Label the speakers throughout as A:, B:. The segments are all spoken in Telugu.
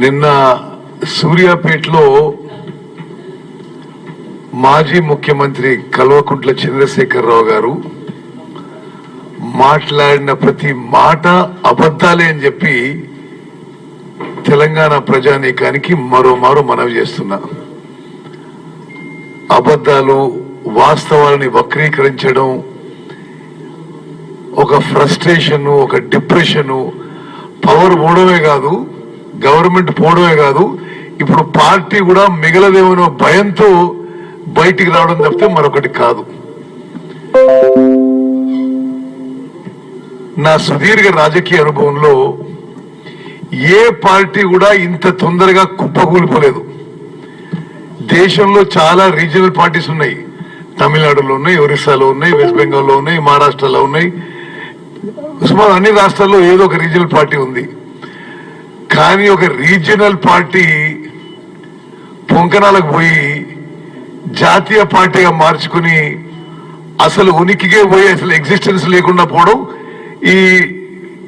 A: నిన్న సూర్యాపేటలో మాజీ ముఖ్యమంత్రి కల్వకుంట్ల చంద్రశేఖరరావు గారు మాట్లాడిన ప్రతి మాట అబద్ధాలే అని చెప్పి తెలంగాణ ప్రజానీకానికి మరోమారు మనవి చేస్తున్నా. అబద్ధాలు వాస్తవాలని వక్రీకరించడం ఒక ఫ్రస్ట్రేషన్ ఒక డిప్రెషన్ పవర్ పోవడమే కాదు గవర్నమెంట్ పోవడమే కాదు ఇప్పుడు పార్టీ కూడా మిగలదేమనో భయంతో బయటికి రావడం తప్పితే మరొకటి కాదు. నా సుదీర్ఘ రాజకీయ అనుభవంలో ఏ పార్టీ కూడా ఇంత తొందరగా కుప్పకూలిపోలేదు. దేశంలో చాలా రీజనల్ పార్టీస్ ఉన్నాయి. తమిళనాడులో ఉన్నాయి ఒరిస్సాలో ఉన్నాయి వెస్ట్ బెంగాల్లో ఉన్నాయి మహారాష్ట్రలో ఉన్నాయి. సుమారు అన్ని రాష్ట్రాల్లో ఏదో ఒక రీజనల్ పార్టీ ఉంది. కానీ ఒక రీజనల్ పార్టీ పొంకనాలకు పోయి జాతీయ పార్టీగా మార్చుకుని అసలు ఉనికికే పోయి అసలు ఎగ్జిస్టెన్స్ లేకుండా పోవడం ఈ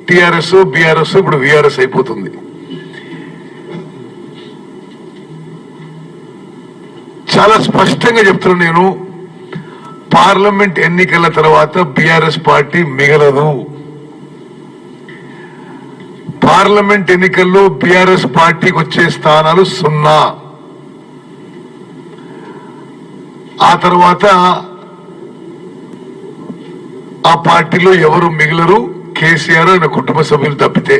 A: టిఆర్ఎస్ బిఆర్ఎస్ ఇప్పుడు విఆర్ఎస్ అయిపోతుంది. చాలా స్పష్టంగా చెప్తున్నాను నేను పార్లమెంట్ ఎన్నికల తర్వాత బిఆర్ఎస్ పార్టీ మిగలదు. పార్లమెంట్ ఎన్నికల్లో బిఆర్ఎస్ పార్టీకి వచ్చే స్థానాలు సున్నా. ఆ తర్వాత ఆ పార్టీలో ఎవరు మిగిలరు? కేసీఆర్ ఆయన కుటుంబ సభ్యులు తప్పితే.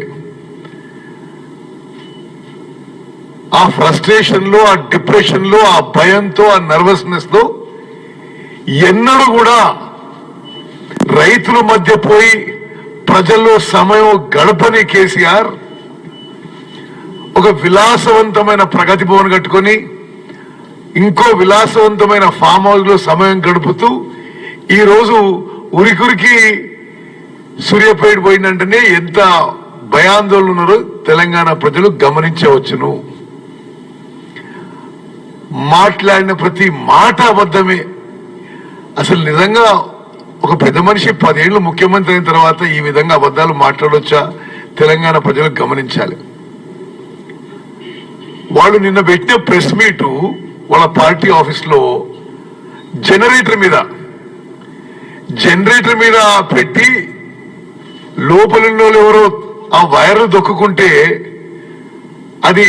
A: ఆ ఫ్రస్ట్రేషన్లో ఆ డిప్రెషన్లో ఆ భయంతో ఆ నర్వస్నెస్తో ఎన్నడూ కూడా రైతుల మధ్య పోయి ప్రజల్లో సమయం గడపని కేసీఆర్ ఒక విలాసవంతమైన ప్రగతి భవన్ కట్టుకొని ఇంకో విలాసవంతమైన ఫామ్ హౌస్లో సమయం గడుపుతూ ఈ రోజు ఉరికురికి సూర్యపేట పోయిందంటేనే ఎంత భయాందోళన ఉన్నారో తెలంగాణ ప్రజలు గమనించవచ్చును. మాట్లాడిన ప్రతి మాట అబద్ధమే. అసలు నిజంగా ఒక పెద్ద మనిషి పదేళ్ళు ముఖ్యమంత్రి అయిన తర్వాత ఈ విధంగా అబద్ధాలు మాట్లాడొచ్చా? తెలంగాణ ప్రజలు గమనించాలి. వాళ్ళు నిన్న పెట్టిన ప్రెస్ మీటు వాళ్ళ పార్టీ ఆఫీస్లో జనరేటర్ మీద జనరేటర్ మీద పెట్టి లోపల ఉన్న వాళ్ళు ఎవరో ఆ వైర్ దొక్కుకుంటే అది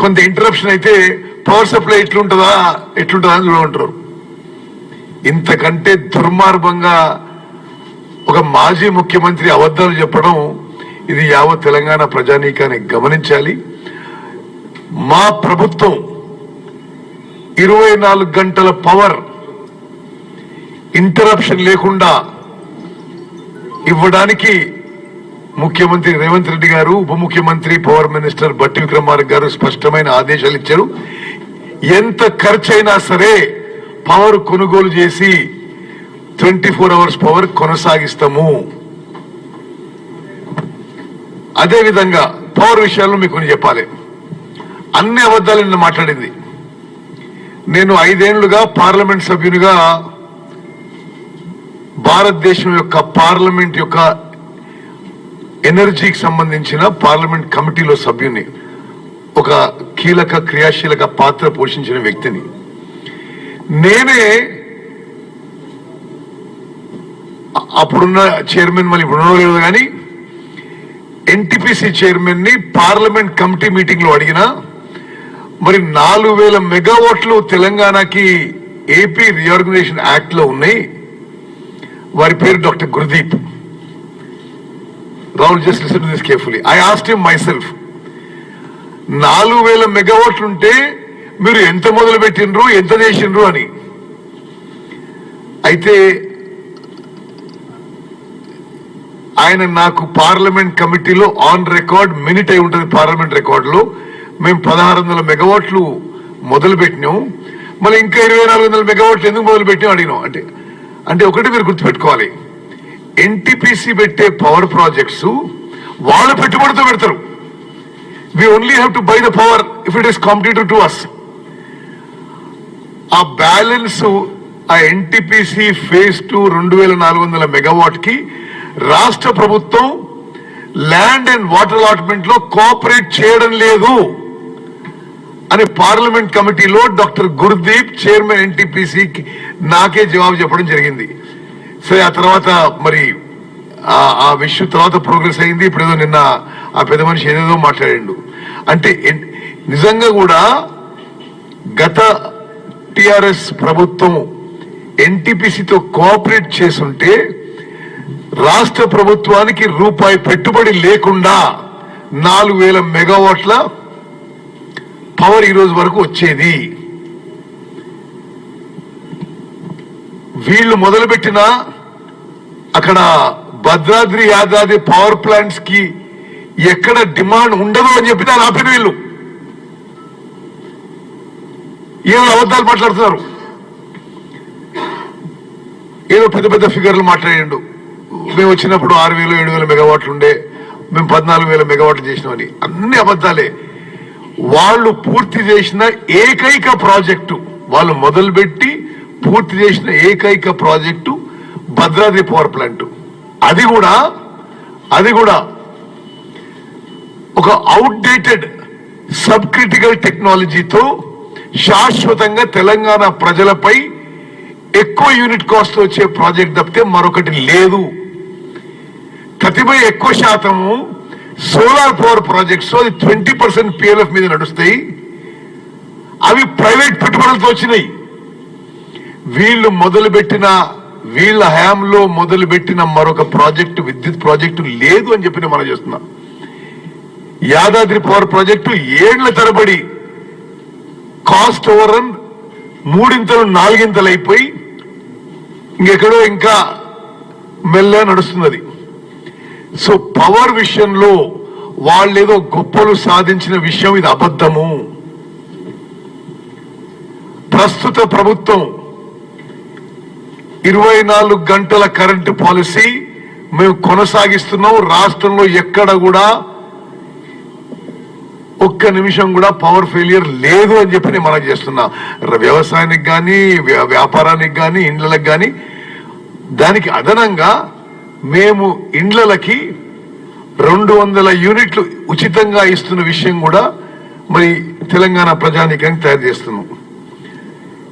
A: కొంత ఇంటరప్షన్ అయితే పవర్ సప్లై ఎట్లుంటుందా ఎట్లుంటుందా అని చూడమంటారు. ఇంతకంటే దుర్మార్గంగా ఒక మాజీ ముఖ్యమంత్రి అబద్ధాలు చెప్పడం ఇది యావత్ తెలంగాణ ప్రజానీకాన్ని గమనించాలి. మా ప్రభుత్వం ఇరవై నాలుగు గంటల పవర్ ఇంటరప్షన్ లేకుండా ఇవ్వడానికి ముఖ్యమంత్రి రేవంత్ రెడ్డి గారు ఉప ముఖ్యమంత్రి పవర్ మినిస్టర్ బట్టి విక్రమార్క గారు స్పష్టమైన ఆదేశాలు ఇచ్చారు. ఎంత ఖర్చు అయినా సరే పవర్ కొనుగోలు చేసి ట్వంటీ ఫోర్ అవర్స్ పవర్ కొనసాగిస్తాము. అదేవిధంగా పవర్ విషయాల్లో మీకు కొన్ని చెప్పాలి. అన్ని అబద్ధాలు నిన్న మాట్లాడింది. నేను ఐదేళ్ళుగా పార్లమెంట్ సభ్యునిగా భారతదేశం యొక్క పార్లమెంట్ యొక్క ఎనర్జీకి సంబంధించిన పార్లమెంట్ కమిటీలో సభ్యుని ఒక కీలక క్రియాశీలక పాత్ర పోషించిన వ్యక్తిని. నేనే అప్పుడున్న చైర్మన్ మళ్ళీ ఇప్పుడు ఉండలేదు కానీ ఎన్టీపీసీ చైర్మన్ని పార్లమెంట్ కమిటీ మీటింగ్లో అడిగిన మరి నాలుగు వేల మెగావాట్లు తెలంగాణకి ఏపీ రీఆర్గనైజేషన్ యాక్ట్లో ఉన్నాయి. వారి పేరు doctor Gurudeep. Rahul just listen this carefully. I asked him myself నాలుగు వేల మెగావాట్లు ఉంటే మీరు ఎంత మొదలు పెట్టినరు ఎంత చేసిండ్రు అని. అయితే ఆయన నాకు పార్లమెంట్ కమిటీలో ఆన్ రికార్డ్ మినిట్ అయి ఉంటుంది పార్లమెంట్ రికార్డులో. మేము పదహారు వందల మెగావాట్లు మొదలు పెట్టినాం మళ్ళీ ఇంకా ఇరవై నాలుగు వందల మెగావాట్లు ఎందుకు మొదలు పెట్టినాం అడిగినాం. అంటే అంటే ఒకటి మీరు గుర్తుపెట్టుకోవాలి. ఎన్టీపీసీ పెట్టే పవర్ ప్రాజెక్ట్స్ వాళ్ళ పెట్టుబడితో పెడతారు. We only have to buy the power if it is competitive to us uh balance uh NTPC phase two రెండు వేల నాలుగు వందల మెగావాట్కి రాష్ట్ర ప్రభుత్వం ల్యాండ్ అండ్ వాటర్ అలాట్మెంట్లో కోఆపరేట్ చేయడం లేదు అని పార్లమెంట్ కమిటీలో డాక్టర్ గుర్దీప్ చైర్మన్ ఎన్టీపీసీ నాకే జవాబు చెప్పడం జరిగింది. సరే ఆ తర్వాత మరి ఆ- విషయం తర్వాత ప్రోగ్రెస్ అయింది. ఇప్పుడు ఏదో నిన్న ఆ పెద్ద మనిషి ఏదేదో మాట్లాడిండు. అంటే నిజంగా కూడా గత టిఆర్ఎస్ ప్రభుత్వం ఎన్టీపీసీతో కోఆపరేట్ చేసుంటే రాష్ట్ర ప్రభుత్వానికి రూపాయి పెట్టుబడి లేకుండా నాలుగు వేల మెగావాట్ల పవర్ ఈరోజు వరకు వచ్చేది. వీళ్ళు మొదలుపెట్టిన అక్కడ భద్రాద్రి యాదాద్రి పవర్ ప్లాంట్స్కి ఎక్కడ డిమాండ్ ఉండదు అని చెప్పి దాన్ని ఆపిన వీళ్ళు. ఏదో అబద్ధాలు మాట్లాడుతున్నారు? ఏదో పెద్ద పెద్ద ఫిగర్లు మాట్లాడిండు. మేము వచ్చినప్పుడు ఆరు వేలు ఏడు వేల మెగావాట్లు ఉండే మేము పద్నాలుగు వేల మెగావాట్లు చేసినామని. అన్ని అబద్ధాలే. వాళ్ళు పూర్తి చేసిన ఏకైక ప్రాజెక్టు వాళ్ళు మొదలుపెట్టి పూర్తి చేసిన ఏకైక ప్రాజెక్టు భద్రాద్రి పవర్ ప్లాంట్ అది కూడా అది కూడా ఒక అవుట్డేటెడ్ సబ్ క్రిటికల్ టెక్నాలజీతో శాశ్వతంగా తెలంగాణ ప్రజలపై ఎక్కువ యూనిట్ కాస్ట్ వచ్చే ప్రాజెక్ట్ తప్పితే మరొకటి లేదు. ప్రతిభ ఎక్కువ శాతము సోలార్ పవర్ ప్రాజెక్ట్స్ అది ట్వంటీ పర్సెంట్ పిఎల్ఎఫ్ మీద నడుస్తాయి. అవి ప్రైవేట్ పెట్టుబడులతో వచ్చినాయి. వీళ్ళు మొదలుపెట్టిన వీళ్ళ హయాంలో మొదలుపెట్టిన మరొక ప్రాజెక్టు విద్యుత్ ప్రాజెక్టు లేదు అని చెప్పి మనం చేస్తున్నాం. యాదాద్రి పవర్ ప్రాజెక్టు ఏళ్ళ తరబడి కాస్ట్ ఓవర్ రన్ మూడింతలు నాలుగింతలు అయిపోయి ఇంకెక్కడో ఇంకా మెల్ల నడుస్తున్నది. సో పవర్ విషయంలో వాళ్ళేదో గొప్పలు సాధించిన విషయం ఇది అబద్ధము. ప్రస్తుత ప్రభుత్వం ఇరవై నాలుగు గంటల కరెంటు పాలసీ మేము కొనసాగిస్తున్నాం. రాష్ట్రంలో ఎక్కడ కూడా ఒక్క నిమిషం కూడా పవర్ ఫెయిలియర్ లేదు అని చెప్పి నేను మనం చేస్తున్నా. వ్యవసాయానికి కానీ వ్యాపారానికి కానీ ఇండ్లకి కానీ దానికి అదనంగా మేము ఇండ్లకి రెండు వందల యూనిట్లు ఉచితంగా ఇస్తున్న విషయం కూడా మరి తెలంగాణ ప్రజానీకానికి తయారు చేస్తున్నాం.